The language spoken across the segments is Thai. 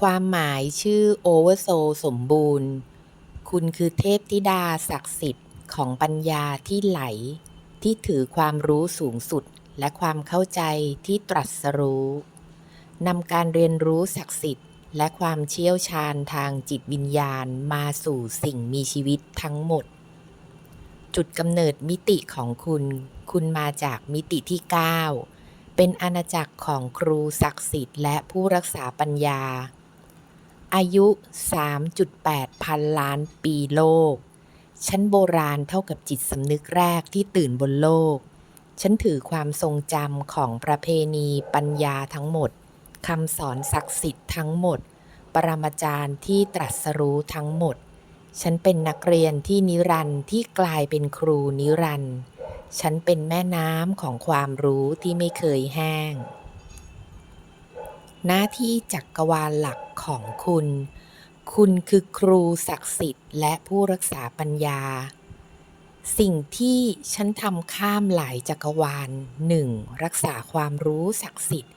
ความหมายชื่อโอเวอร์โซสมบูรณ์ คุณคือเทพธิดาศักดิ์สิทธิ์ของปัญญาที่ไหล ที่ถือความรู้สูงสุดและความเข้าใจที่ตรัสรู้นำการเรียนรู้ศักดิ์สิทธิ์ และความเชี่ยวชาญทางจิตวิญญาณมาสู่สิ่งมีชีวิตทั้งหมด จุดกำเนิดมิติของคุณ คุณมาจากมิติที่ 9 เป็นอาณาจักรของครูศักดิ์สิทธิ์และผู้รักษาปัญญา อายุ 3.8 พันล้านปีโลก ชั้นโบราณเท่ากับจิตสำนึกแรกที่ตื่นบนโลก ฉันถือความทรงจำของประเพณีปัญญาทั้งหมดคำสอนศักดิ์สิทธิ์ทั้งหมด ปรมาจารย์ที่ตรัสรู้ทั้งหมด ฉันเป็นนักเรียนที่นิรันด์ที่กลายเป็นครูนิรันด์ฉันเป็นแม่น้ำของความรู้ที่ไม่เคยแห้ง หน้าที่จักกรวาลหลักของคุณ คุณคือครูศักดิ์สิทธิ์และผู้รักษาปัญญา สิ่งที่ฉันทำข้ามหลายจักรวาลหนึ่งรักษาความรู้ศักดิ์สิทธิ์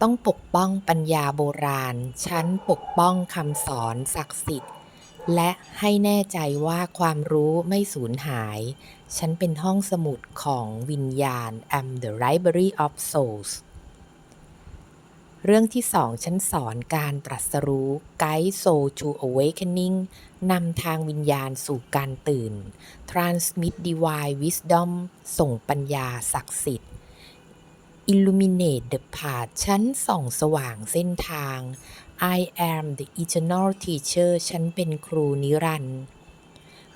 ต้องปกป้องปัญญาโบราณ ฉันปกป้องคำสอนศักดิ์สิทธิ์และให้แน่ใจว่าความรู้ไม่สูญหาย ฉันเป็นห้องสมุดของวิญญาณ I'm the Library of Souls เรื่องที่สองฉันสอนการตรัสรู้ Guide Soul to Awakening นำทางวิญญาณสู่การตื่น Transmit Divine Wisdom ส่งปัญญาศักดิ์สิทธิ์ Illuminate the Path ฉันส่องสว่างเส้นทาง I am the eternal teacher ฉันเป็นครูนิรันดร์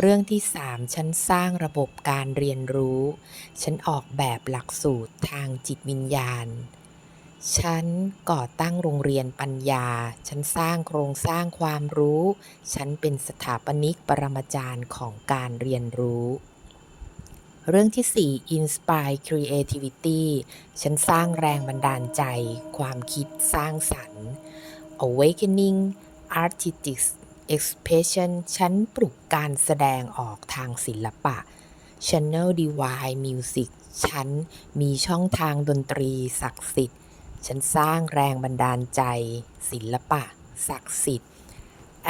เรื่องที่สามฉันสร้างระบบการเรียนรู้ ฉันออกแบบหลักสูตรทางจิตวิญญาณ ฉันก่อตั้งโรงเรียนปัญญา ฉันสร้างโครงสร้างความรู้ ฉันเป็นสถาปนิกปรมาจารย์ของการเรียนรู้ เรื่องที่ 4 Inspire Creativity ฉันสร้างแรงบันดาลใจ ความคิดสร้างสรรค์ Awakening Artistic Expression ฉันปลุกการแสดงออกทางศิลปะ Channel Divine Music ฉันมีช่องทางดนตรีศักดิ์สิทธิ์ ฉันสร้างแรงบันดาลใจ ศิลปะ ศักดิ์สิทธิ์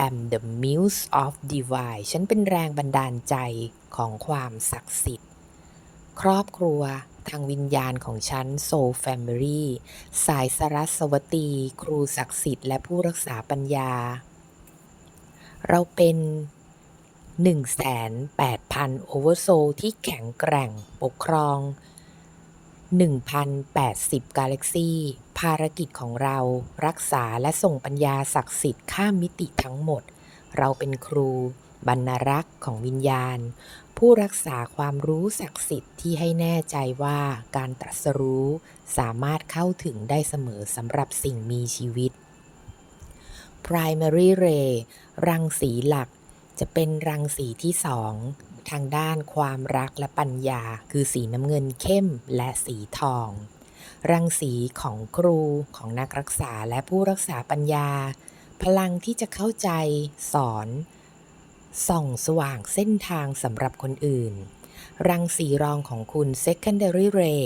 am the muse of divine ฉันเป็นแรงบันดาลใจของความศักดิ์สิทธิ์ ครอบครัวทางวิญญาณของฉัน Soul Family สายสรัสวตี ครูศักดิ์สิทธิ์และผู้รักษาปัญญา เราเป็น 1,800,000โอเวอร์โซที่แข็งแกร่งปกครอง 1,080 กาแล็กซี่ภารกิจของเรา รักษาและส่งปัญญาศักดิ์สิทธิ์ข้ามมิติทั้งหมด เราเป็นครู บรรณรักษ์ของวิญญาณ ผู้รักษาความรู้ศักดิ์สิทธิ์ที่ให้แน่ใจว่าการตรัสรู้ สามารถเข้าถึงได้เสมอสำหรับสิ่งมีชีวิต Primary Ray รังสีหลักจะเป็นรังสีที่สอง ทางด้านความรักและปัญญา คือสีน้ำเงินเข้มและสีทอง รังสีของครูของนักรักษาและผู้รักษาปัญญา พลังที่จะเข้าใจสอน ส่องสว่างเส้นทางสำหรับคนอื่น รังสีรองของคุณ secondary ray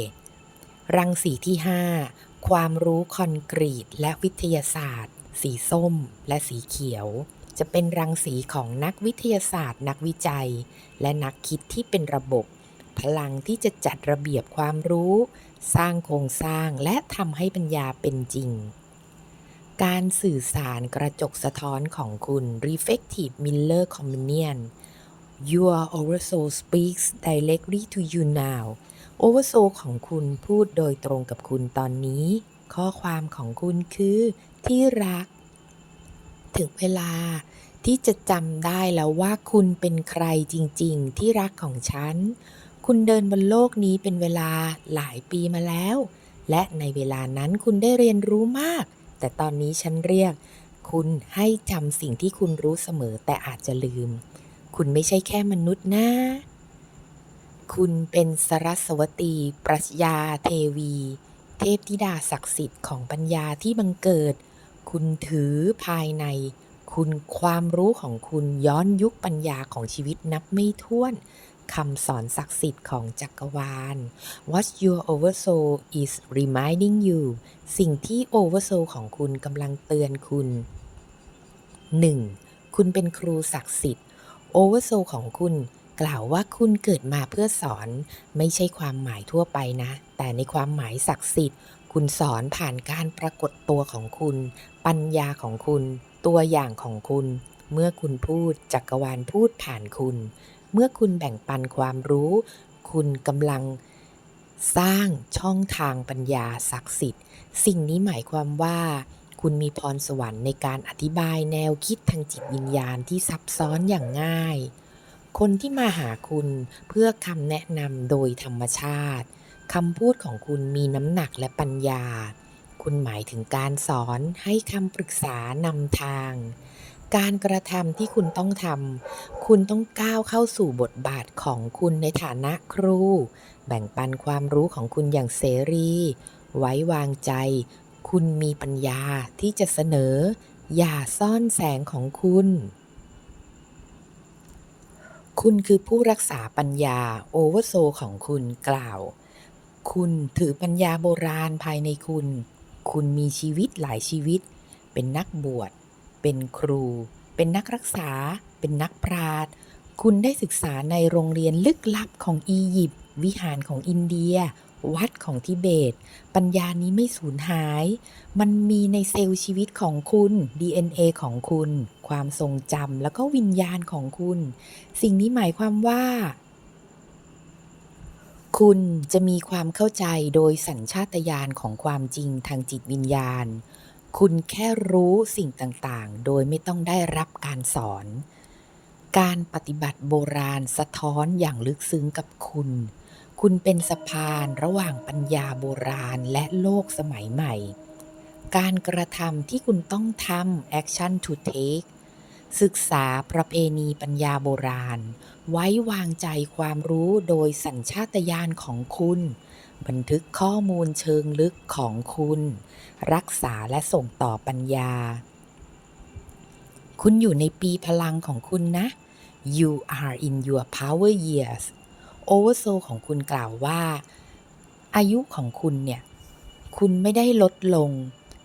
รังสีที่ 5 ความรู้คอนกรีตและวิทยาศาสตร์ สีส้มและสีเขียว จะเป็นรังสีของนักวิทยาศาสตร์ นักวิจัย และนักคิดที่เป็นระบบ พลังที่จะจัดระเบียบความรู้ สร้างโครงสร้างและทำให้ปัญญาเป็นจริง การสื่อสารกระจกสะท้อนของคุณ Reflective Mirror Communion Your Oversoul speaks directly to you now Oversoul ของคุณพูดโดยตรงกับคุณตอนนี้ ข้อความของคุณคือที่รัก ถึงเวลาที่จะจำได้แล้วว่าคุณเป็นใครจริงๆ ที่รักของฉัน คุณเดินบนโลกนี้เป็นเวลาหลายปีมาแล้ว และในเวลานั้นคุณได้เรียนรู้มาก แต่ตอนนี้ฉันเรียก คุณให้จำสิ่งที่คุณรู้เสมอแต่อาจจะลืม คุณไม่ใช่แค่มนุษย์นะ คุณเป็นสรัสวตี ปรัชญาเทวี เทพธิดาศักดิ์สิทธิ์ของปัญญาที่บังเกิด คุณถือภายใน คุณความรู้ของคุณย้อนยุคปัญญาของชีวิตนับไม่ถ้วนคำสอนศักดิ์สิทธิ์ของจักรวาล What your oversoul is reminding you สิ่งที่ oversoul ของคุณกำลังเตือนคุณ 1. คุณเป็นครูศักดิ์สิทธิ์โอเวอร์โซของคุณกล่าวว่าคุณเกิดมาเพื่อสอน ไม่ใช่ความหมายทั่วไปนะ แต่ในความหมายศักดิ์สิทธิ์ คุณสอนผ่านการปรากฏตัวของคุณ ปัญญาของคุณ ตัวอย่างของคุณ เมื่อคุณพูดจักรวาลพูดผ่านคุณ เมื่อคุณแบ่งปันความรู้ คุณกำลังสร้างช่องทางปัญญาศักดิ์สิทธิ์ สิ่งนี้หมายความว่า คุณมีพรสวรรค์ในการอธิบายแนวคิดทางจิตวิญญาณที่ซับซ้อนอย่างง่าย คนที่มาหาคุณเพื่อคำแนะนำโดยธรรมชาติ คำพูดของคุณมีน้ำหนักและปัญญา คุณหมายถึงการสอนให้คำปรึกษานำทาง การกระทำที่คุณต้องทำ คุณต้องก้าวเข้าสู่บทบาทของคุณในฐานะครู แบ่งปันความรู้ของคุณอย่างเสรี ไว้วางใจ คุณมีปัญญาที่จะเสนอ อย่าซ่อนแสงของคุณ คุณคือผู้รักษาปัญญาโอเวอร์โซของคุณกล่าว คุณถือปัญญาโบราณภายในคุณ คุณมีชีวิตหลายชีวิต เป็นนักบวช เป็นครู เป็นนักรักษา เป็นนักปราชญ์ คุณได้ศึกษาในโรงเรียนลึกลับของอียิปต์ วิหารของอินเดีย วัดของทิเบต ปัญญานี้ไม่สูญหาย มันมีในเซลล์ชีวิตของคุณ DNA ของคุณ ความทรงจำแล้วก็วิญญาณของคุณ สิ่งนี้หมายความว่า คุณจะมีความเข้าใจโดยสัญชาตญาณของความจริงทางจิตวิญญาณ คุณแค่รู้สิ่งต่างๆ โดยไม่ต้องได้รับการสอน การปฏิบัติโบราณสะท้อนอย่างลึกซึ้งกับคุณ คุณเป็นสะพานระหว่างปัญญาโบราณและโลกสมัยใหม่ การกระทำที่คุณต้องทำ action to take ศึกษาประเพณีปัญญาโบราณ ไว้วางใจความรู้โดยสัญชาตญาณของคุณ บันทึกข้อมูลเชิงลึกของคุณ รักษาและส่งต่อปัญญา คุณอยู่ในปีพลังของคุณนะ you are in your power years oversoul ของคุณกล่าวว่า อายุของคุณเนี่ย คุณไม่ได้ลดลง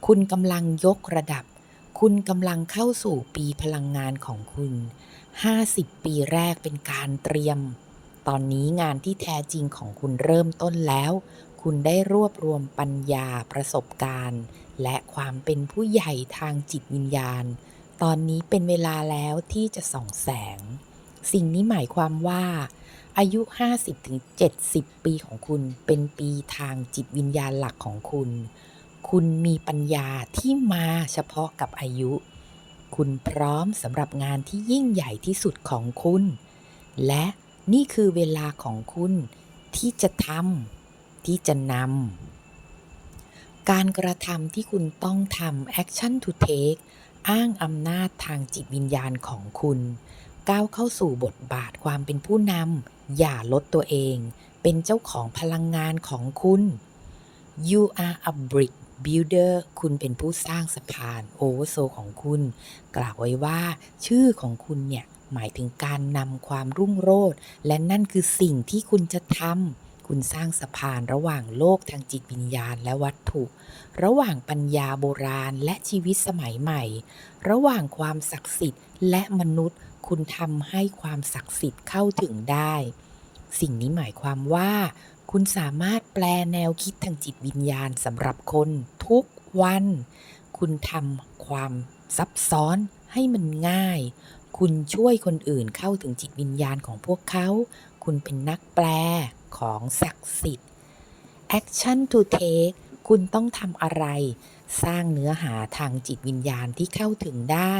คุณกำลังยกระดับ คุณกำลังเข้าสู่ปีพลังงานของคุณ 50 ปีแรกเป็นการเตรียม ตอนนี้งานที่แท้จริงของคุณเริ่มต้นแล้ว คุณได้รวบรวมปัญญาประสบการณ์ และความเป็นผู้ใหญ่ทางจิตวิญญาณ ตอนนี้เป็นเวลาแล้วที่จะส่องแสง สิ่งนี้หมายความว่า อายุ 50-70 ปีของคุณเป็นปีทางจิตวิญญาณหลักของคุณ คุณมีปัญญาที่มาเฉพาะกับอายุ คุณพร้อมสำหรับงานที่ยิ่งใหญ่ที่สุดของคุณ และนี่คือเวลาของคุณที่จะทำที่จะนำการกระทำที่คุณต้องทำ action to take อ้างอำนาจทางจิตวิญญาณของคุณ ก้าวเข้าสู่บทบาทความเป็นผู้นำอย่าลดตัวเอง เป็นเจ้าของพลังงานของคุณ you are a brick builder คุณเป็นผู้สร้างสะพานโอเวอร์โซของคุณ กล่าวไว้ว่า ชื่อของคุณเนี่ย หมายถึงการนำความรุ่งโรจน์และนั่นคือสิ่งที่คุณจะทำคุณสร้างสะพานระหว่างโลกทางจิตวิญญาณและวัตถุ ระหว่างปัญญาโบราณและชีวิตสมัยใหม่ ระหว่างความศักดิ์สิทธิ์และมนุษย์ คุณทำให้ความศักดิ์สิทธิ์เข้าถึงได้ สิ่งนี้หมายความว่า คุณสามารถแปลแนวคิดทางจิตวิญญาณสำหรับคนทุกวัน คุณทำความซับซ้อนให้มันง่าย คุณช่วยคนอื่นเข้าถึงจิตวิญญาณของพวกเขา คุณเป็นนักแปลของศักดิ์สิทธิ์ action to take คุณต้องทำอะไร สร้างเนื้อหาทางจิตวิญญาณที่เข้าถึงได้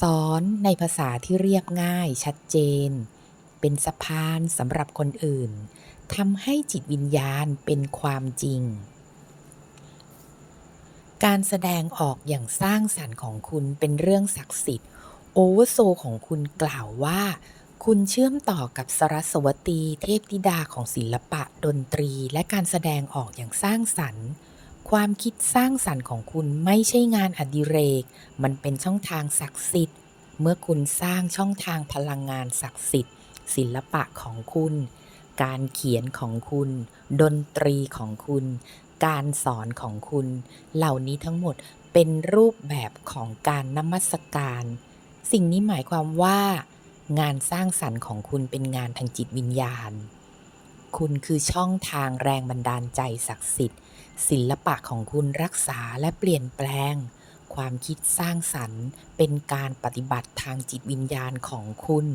สอนในภาษาที่เรียบง่ายชัดเจน เป็นสะพานสำหรับคนอื่น ทำให้จิตวิญญาณเป็นความจริง การแสดงออกอย่างสร้างสรรค์ของคุณเป็นเรื่องศักดิ์สิทธิ์โอเวอร์โซของคุณกล่าวว่า คุณเชื่อมต่อกับสรสวตีเทพธิดาของศิลปะดนตรี และการแสดงออกอย่างสร้างสรรค์ ความคิดสร้างสรรค์ของคุณไม่ใช่งานอดิเรก มันเป็นช่องทางศักดิ์สิทธิ์ เมื่อคุณสร้างช่องทางพลังงานศักดิ์สิทธิ์ ศิลปะของคุณ การเขียนของคุณ ดนตรีของคุณ การสอนของคุณ เหล่านี้ทั้งหมดเป็นรูปแบบของการนมัสการ สิ่งนี้หมายความว่า งานสร้างสรรค์ของคุณเป็นงานทางจิตวิญญาณ คุณคือช่องทางแรงบันดาลใจศักดิ์สิทธิ์ ศิลปะของคุณรักษาและเปลี่ยนแปลง ความคิดสร้างสรรค์ เป็นการปฏิบัติทางจิตวิญญาณของคุณ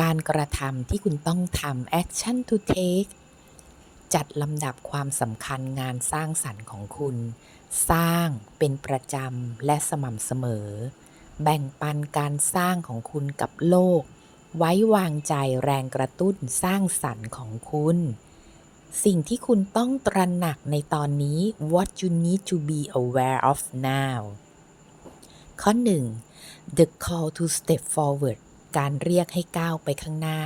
การกระทำที่คุณต้องทำ action to take จัดลำดับความสำคัญงานสร้างสรรค์ของคุณ สร้างเป็นประจำและสม่ำเสมอ แบ่งปันการสร้างของคุณกับโลก ไว้วางใจแรงกระตุ้นสร้างสรรค์ของคุณ สิ่งที่คุณต้องตระหนักในตอนนี้ what you need to be aware of now ข้อ 1. the call to step forward การเรียกให้ก้าวไปข้างหน้า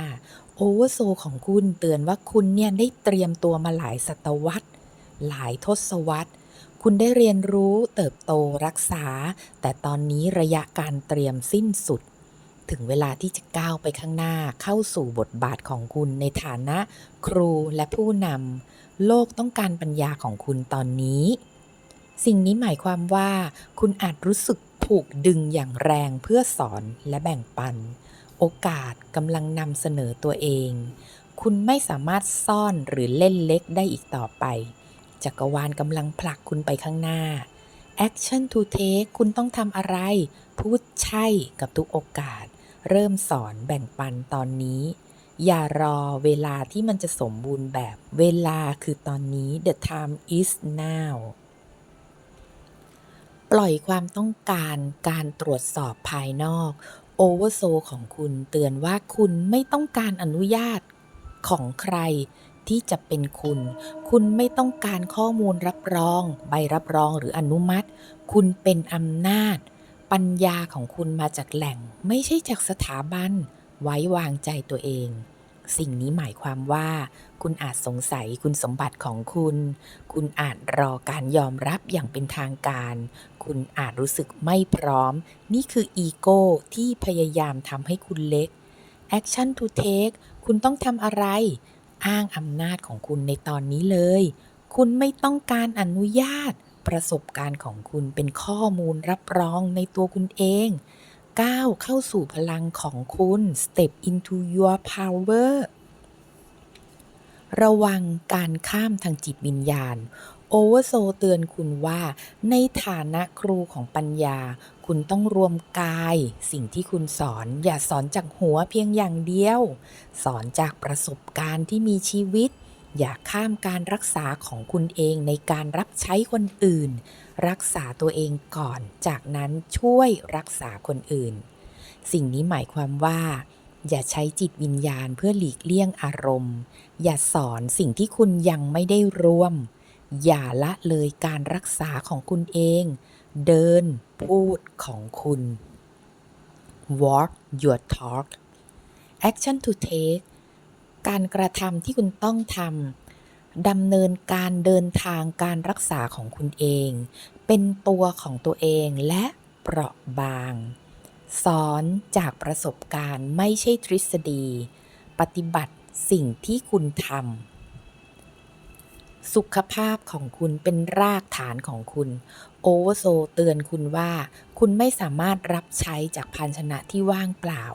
โอเวอร์โซของคุณเตือนว่าคุณเนี่ยได้เตรียมตัวมาหลายศตวรรษ หลายทศวรรษ คุณได้เรียนรู้เติบโตรักษา แต่ตอนนี้ระยะการเตรียมสิ้นสุด ถึงเวลาที่จะก้าวไปข้างหน้าเข้าสู่บทบาทของคุณในฐานะ ครูและผู้นำโลกต้องการปัญญาของคุณตอนนี้สิ่งนี้หมายความว่า คุณอาจรู้สึกถูกดึงอย่างแรงเพื่อสอนและแบ่งปัน โอกาสกำลังนำเสนอตัวเอง คุณไม่สามารถซ่อนหรือเล่นเล็กได้อีกต่อไป จักรวาลกำลังผลักคุณไปข้างหน้า Action to take คุณต้องทำอะไร พูดใช่กับทุกโอกาส เริ่มสอนแบ่งปันตอนนี้ อย่ารอเวลาที่มันจะสมบูรณ์แบบ เวลาคือตอนนี้ the time is now ปล่อยความต้องการการตรวจสอบภายนอก โอเวอร์โซของคุณเตือนว่าคุณไม่ต้องการอนุญาตของใครที่จะเป็นคุณ คุณไม่ต้องการข้อมูลรับรอง ใบรับรองหรืออนุมัติ คุณเป็นอำนาจ ปัญญาของคุณมาจากแหล่ง ไม่ใช่จากสถาบัน ไว้วางใจตัวเอง สิ่งนี้หมายความว่า คุณอาจสงสัยคุณสมบัติของคุณ คุณอาจรอการยอมรับอย่างเป็นทางการ คุณอาจรู้สึกไม่พร้อม นี่คืออีโก้ที่พยายามทำให้คุณเล็ก Action to take คุณต้องทำอะไร อ้างอำนาจของคุณในตอนนี้เลย คุณไม่ต้องการอนุญาต ประสบการณ์ของคุณเป็นข้อมูลรับรองในตัวคุณเอง ก้าวเข้าสู่พลังของคุณ step into your power ระวังการข้ามทางจิตวิญญาณ โอเวอร์โซเตือนคุณว่า ในฐานะครูของปัญญา คุณต้องรวมกาย สิ่งที่คุณสอน อย่าสอนจากหัวเพียงอย่างเดียว สอนจากประสบการณ์ที่มีชีวิต อย่าข้ามการรักษาของคุณเองในการรับใช้คนอื่น รักษาตัวเองก่อน จากนั้นช่วยรักษาคนอื่น สิ่งนี้หมายความว่า อย่าใช้จิตวิญญาณเพื่อหลีกเลี่ยงอารมณ์ อย่าสอนสิ่งที่คุณยังไม่ได้ร่วม อย่าละเลยการรักษาของคุณเอง เดินพูดของคุณ walk your talk action to take การกระทำที่คุณต้องทำดำเนินการเดินทางการรักษาของคุณเอง เป็นตัวของตัวเองและเปราะบาง สอนจากประสบการณ์ไม่ใช่ทฤษฎี ปฏิบัติสิ่งที่คุณทำ สุขภาพของคุณเป็นรากฐานของคุณ โอเวอร์โซเตือนคุณว่า คุณไม่สามารถรับใช้จากภาชนะที่ว่างเปล่า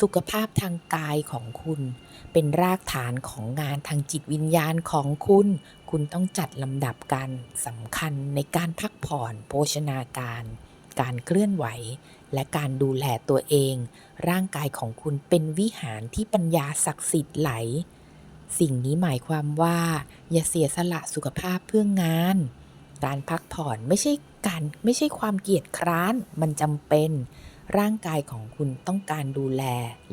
สุขภาพทางกายของคุณ เป็นรากฐานของงานทางจิตวิญญาณของคุณ คุณต้องจัดลำดับการสำคัญในการพักผ่อน โภชนาการ การเคลื่อนไหว และการดูแลตัวเอง ร่างกายของคุณเป็นวิหารที่ปัญญาศักดิ์สิทธิ์ไหล สิ่งนี้หมายความว่า อย่าเสียสละสุขภาพเพื่องาน การพักผ่อนไม่ใช่การไม่ใช่ความเกียจคร้าน มันจำเป็น ร่างกายของคุณต้องการดูแล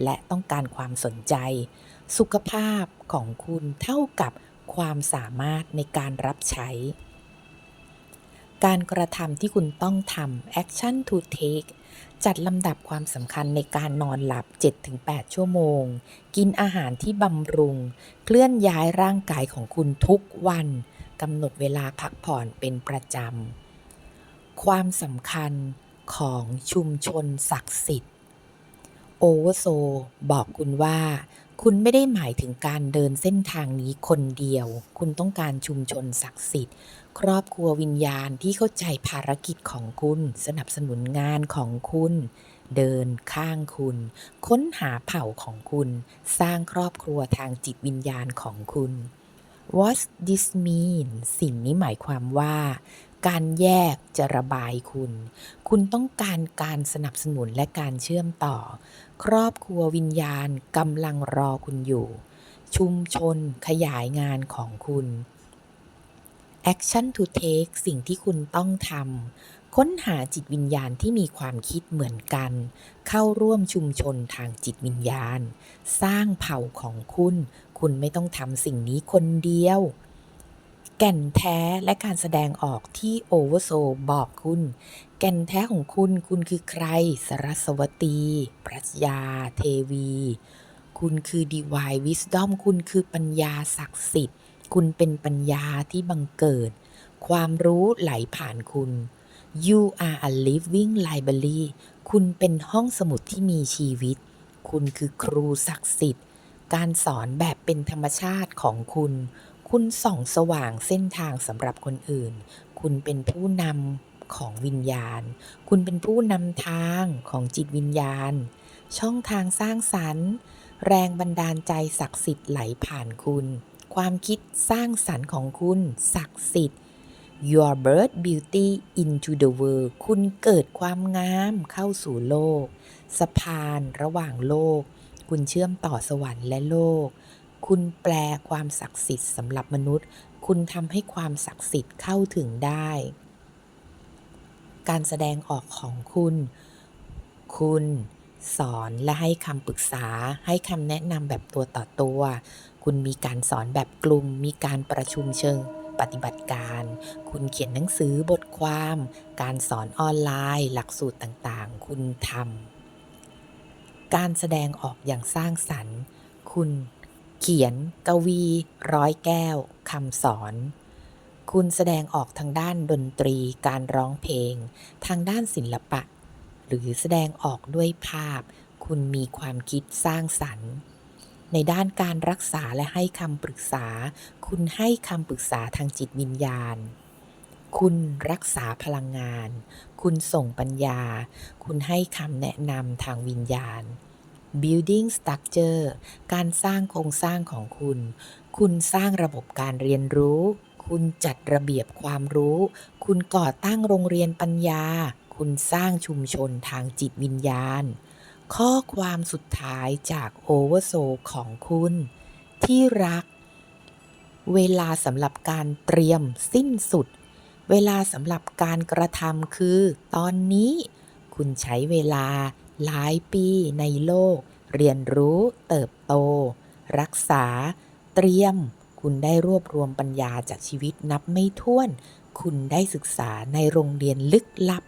และต้องการความสนใจ สุขภาพของคุณเท่ากับความสามารถในการรับใช้ การกระทำที่คุณต้องทำ action to take จัดลำดับความสำคัญในการนอนหลับ 7-8 ชั่วโมง กินอาหารที่บำรุง เคลื่อนย้ายร่างกายของคุณทุกวันกำหนดเวลาพักผ่อนเป็นประจำ ความสำคัญของชุมชนศักดิ์สิทธิ์ โอเวอร์โซ บอกคุณว่า คุณไม่ได้หมายถึงการเดินเส้นทางนี้คนเดียว คุณต้องการชุมชนศักดิ์สิทธิ์ ครอบครัววิญญาณที่เข้าใจภารกิจของคุณ สนับสนุนงานของคุณ เดินข้างคุณ ค้นหาเผ่าของคุณ สร้างครอบครัวทางจิตวิญญาณของคุณ What this mean สิ่งนี้หมายความว่า การแยกจะระบายคุณ คุณต้องการการสนับสนุนและการเชื่อมต่อ ครอบครัววิญญาณกำลังรอคุณอยู่ ชุมชนขยายงานของคุณ Action to take สิ่งที่คุณต้องทำค้นหาจิตวิญญาณที่มีความคิดเหมือนกัน เข้าร่วมชุมชนทางจิตวิญญาณ สร้างเผ่าของคุณ คุณไม่ต้องทำสิ่งนี้คนเดียว แก่นแท้และการแสดงออกที่โอเวอร์โซบอกคุณ แก่นแท้ของคุณ คุณคือใคร สรสวตี ปรัชญา เทวี คุณคือ Divine Wisdom คุณคือปัญญาศักดิ์สิทธิ์ คุณเป็นปัญญาที่บังเกิด ความรู้ไหลผ่านคุณ You are a living library คุณเป็นห้องสมุดที่มีชีวิต คุณคือครูศักดิ์สิทธิ์ การสอนแบบเป็นธรรมชาติของคุณ คุณส่องสว่างเส้นทางสำหรับคนอื่น คุณเป็นผู้นำของวิญญาณ คุณเป็นผู้นำทางของจิตวิญญาณ ช่องทางสร้างสรรค์ แรงบันดาลใจศักดิ์สิทธิ์ไหลผ่านคุณ ความคิดสร้างสรรค์ของคุณศักดิ์สิทธิ์ Your birth beauty into the world คุณเกิดความงามเข้าสู่โลก สะพานระหว่างโลก คุณเชื่อมต่อสวรรค์และโลก คุณแปลความศักดิ์สิทธิ์สำหรับมนุษย์ คุณทำให้ความศักดิ์สิทธิ์เข้าถึงได้ การแสดงออกของคุณ คุณสอนและให้คำปรึกษา ให้คำแนะนำแบบตัวต่อตัว คุณมีการสอนแบบกลุ่ม มีการประชุมเชิงปฏิบัติการ คุณเขียนหนังสือบทความ การสอนออนไลน์ หลักสูตรต่างๆ คุณทำ การแสดงออกอย่างสร้างสรรค์ คุณ เขียน กวี ร้อยแก้วคำสอน คุณแสดงออกทางด้านดนตรีการร้องเพลง ทางด้านศิลปะ หรือแสดงออกด้วยภาพ คุณมีความคิดสร้างสรรค์ ในด้านการรักษาและให้คำปรึกษา คุณให้คำปรึกษาทางจิตวิญญาณ คุณรักษาพลังงาน คุณส่งปัญญา คุณให้คำแนะนำทางวิญญาณ building structure การสร้างโครงสร้างของคุณ คุณสร้างระบบการเรียนรู้ คุณจัดระเบียบความรู้ คุณก่อตั้งโรงเรียนปัญญา คุณสร้างชุมชนทางจิตวิญญาณ ข้อความสุดท้ายจากโอเวอร์โซของคุณ ที่รัก เวลาสำหรับการเตรียมสิ้นสุด เวลาสำหรับการกระทำคือ ตอนนี้ คุณใช้เวลา หลายปีในโลก เรียนรู้เติบโต รักษา เตรียม คุณได้รวบรวมปัญญาจากชีวิตนับไม่ถ้วน คุณได้ศึกษาในโรงเรียนลึกลับ